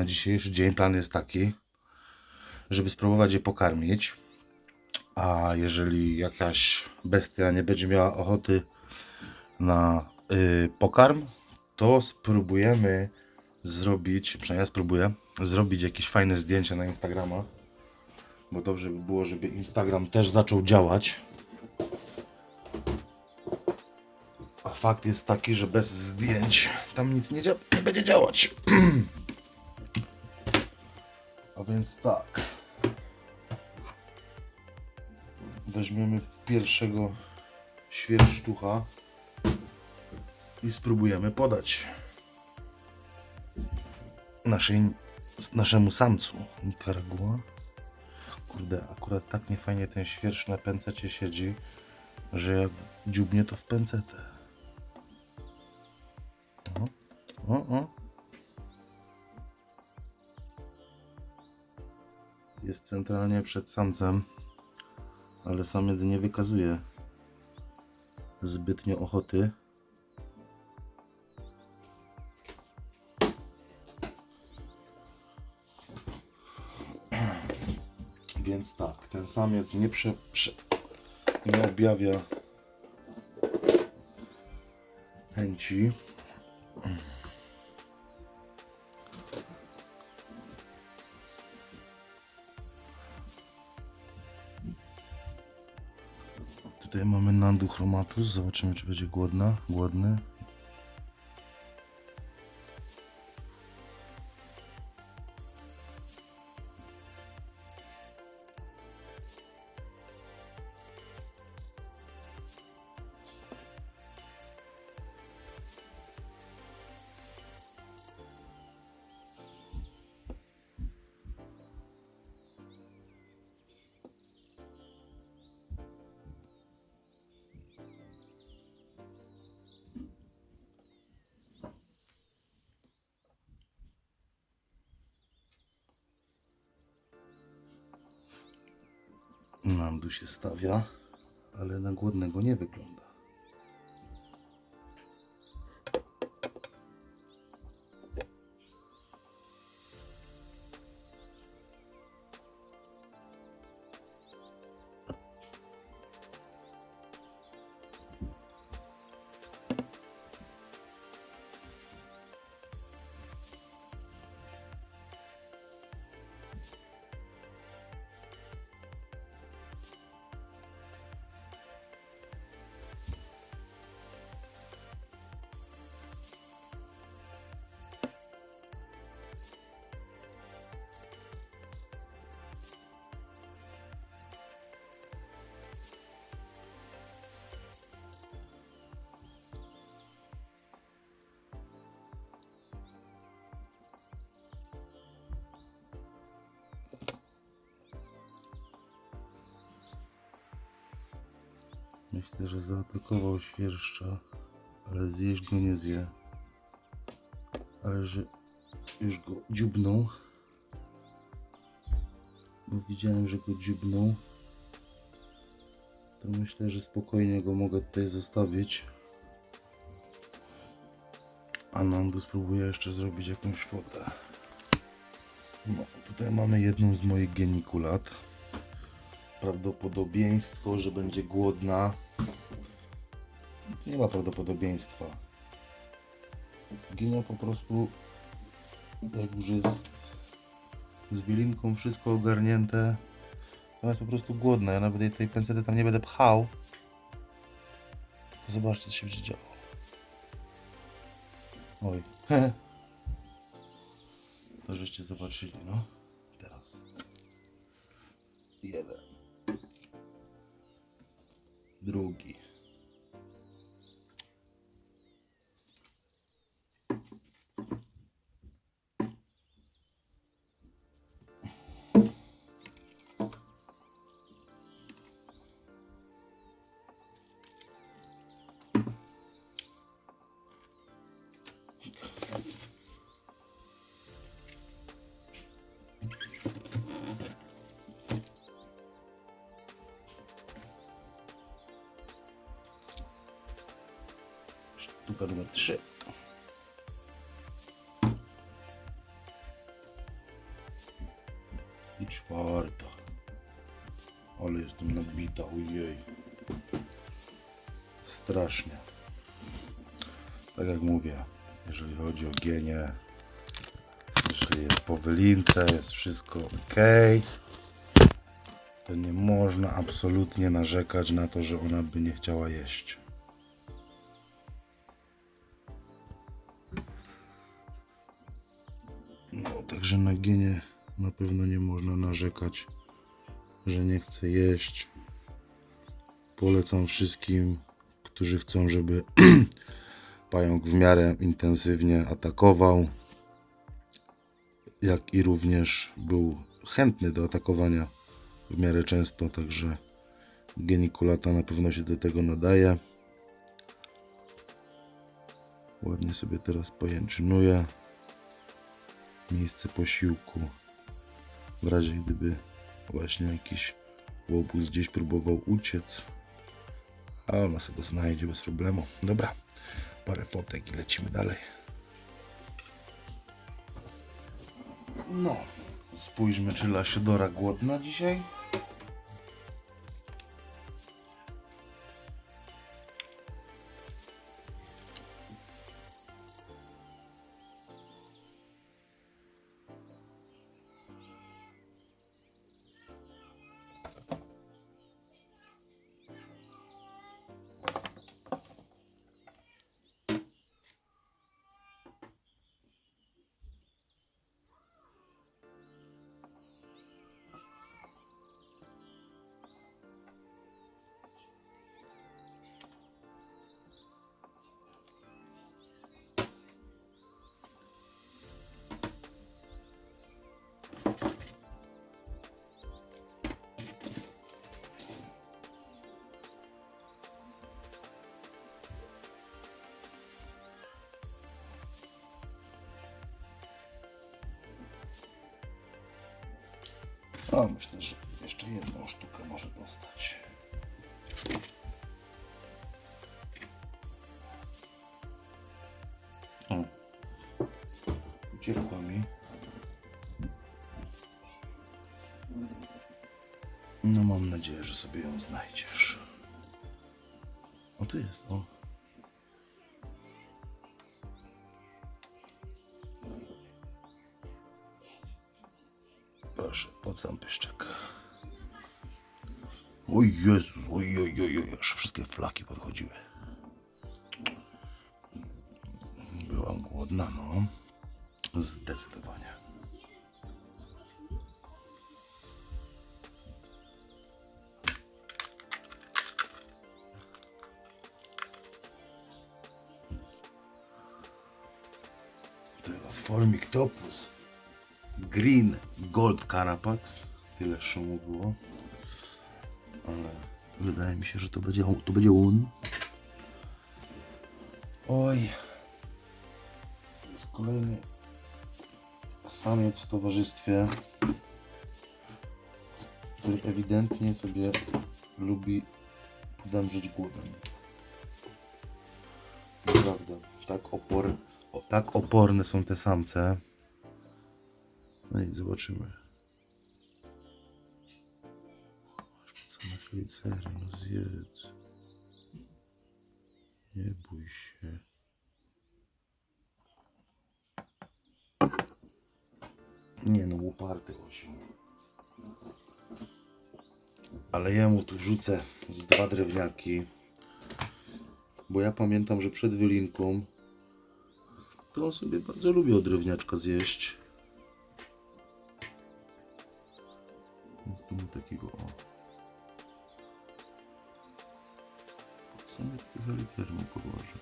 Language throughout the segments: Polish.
na dzisiejszy dzień plan jest taki, żeby spróbować je pokarmić. A jeżeli jakaś bestia nie będzie miała ochoty na y, pokarm, to spróbujemy zrobić, przynajmniej ja spróbuję, zrobić jakieś fajne zdjęcia na Instagrama. Bo dobrze by było, żeby Instagram też zaczął działać. A fakt jest taki, że bez zdjęć tam nic nie, dzia- nie będzie działać. Więc tak. Weźmiemy pierwszego świerszczucha i spróbujemy podać naszej, naszemu samcu Nicaragua. Kurde, akurat tak niefajnie ten świerszcz na pęcecie siedzi, że jak dziubnie to w pęcetę. Jest centralnie przed samcem, ale samiec nie wykazuje zbytnio ochoty. Więc tak, ten samiec nie, prze, prze, nie objawia chęci. Tutaj mamy Nandu chromatus. Zobaczymy, czy będzie głodna. Głodny. Nandu się stawia, ale na głodnego nie wygląda. Myślę, że zaatakował świerszcza, ale zjeść go nie zje. Ale że już go dziubnął. Bo widziałem, że go dziubnął. To myślę, że spokojnie go mogę tutaj zostawić. A Nandu spróbuję jeszcze zrobić jakąś fotę. No, tutaj mamy jedną z moich genikulat prawdopodobieństwo, że będzie głodna. Nie ma prawdopodobieństwa. Ginia po prostu, jak już jest z wilinką wszystko ogarnięte, ona jest po prostu głodna. Ja nawet tej pęcety tam nie będę pchał. Zobaczcie, co się będzie działo. Oj. To żeście zobaczyli, no. Teraz. Jeden. Drug. pewno trzy. I czwarta. Ale jestem nabita, ojej. Strasznie. Tak jak mówię, jeżeli chodzi o gienie, jeżeli jest po wylince, jest wszystko ok. To nie można absolutnie narzekać na to, że ona by nie chciała jeść. Także na gienie na pewno nie można narzekać, że nie chce jeść. Polecam wszystkim, którzy chcą, żeby pająk w miarę intensywnie atakował, jak i również był chętny do atakowania w miarę często, także genikulata na pewno się do tego nadaje. Ładnie sobie teraz pojęczynuję miejsce posiłku. W razie gdyby właśnie jakiś łobuz gdzieś próbował uciec, a ona sobie go znajdzie bez problemu. Dobra, parę fotek i lecimy dalej. No, spójrzmy, czy Lasiodora głodna dzisiaj. O, myślę, że jeszcze jedną sztukę może dostać. O. Uciekła mi. No mam nadzieję, że sobie ją znajdziesz. O, tu jest, o. Sam pyszczek. Oj Jezus, oj, oj, oj, oj, aż wszystkie flaki podchodziły. Byłam głodna, no. Zdecydowanie. Teraz Formik Topus. Green Gold Carapax. Tyle szumu było. Ale wydaje mi się, że to będzie, to będzie on. Oj. To jest kolejny samiec w towarzystwie, który ewidentnie sobie lubi podemrzeć głodem. Naprawdę, tak, opor, tak oporne są te samce. No i zobaczymy. Co na glicery, no zjedz. Nie bój się. Nie no, uparty osiem. Ale jemu tu rzucę z dwa drewniaki. Bo ja pamiętam, że przed wylinką to on sobie bardzo lubi od drewniaczka zjeść. Mu takiego o. Sobie tych helicer mu podłożę.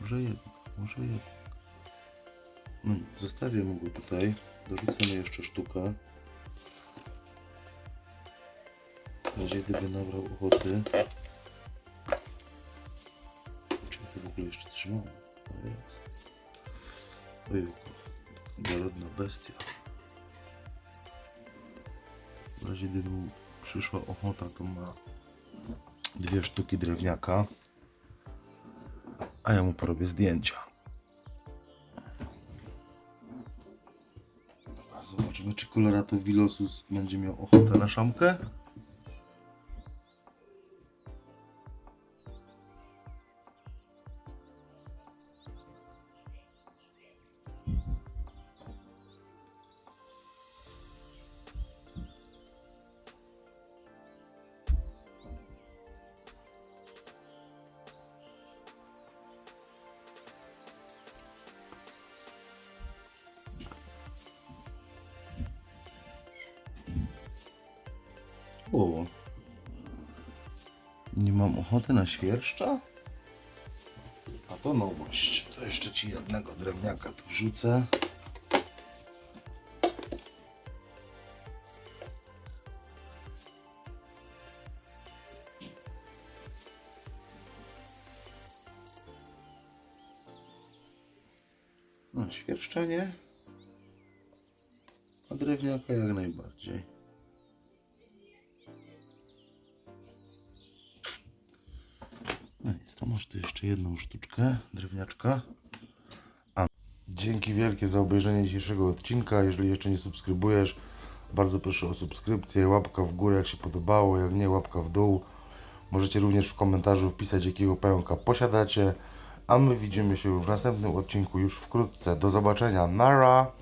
Może jedno, może jedno. No nic, zostawię mu go tutaj. Dorzucę mu jeszcze sztukę. W razie gdyby nabrał ochoty. Czy to w ogóle jeszcze coś mam? To jest. Ojejku. Dorodna bestia. W razie gdyby przyszła ochota, to ma dwie sztuki drewniaka. A ja mu porobię zdjęcia. Dobra, Zobaczmy, czy kolorato Vilosus będzie miał ochotę na szamkę. Nie mam ochoty na świerszcza? A to nowość. To jeszcze ci jednego drewniaka tu wrzucę. No, świerszczenie. A drewniaka jak najbardziej. Tu jeszcze jedną sztuczkę drewniaczka. A dzięki wielkie za obejrzenie dzisiejszego odcinka. Jeżeli jeszcze nie subskrybujesz, bardzo proszę o subskrypcję, łapka w górę jak się podobało, jak nie łapka w dół. Możecie również w komentarzu wpisać jakiego pająka posiadacie. A my widzimy się w następnym odcinku już wkrótce. Do zobaczenia. Nara!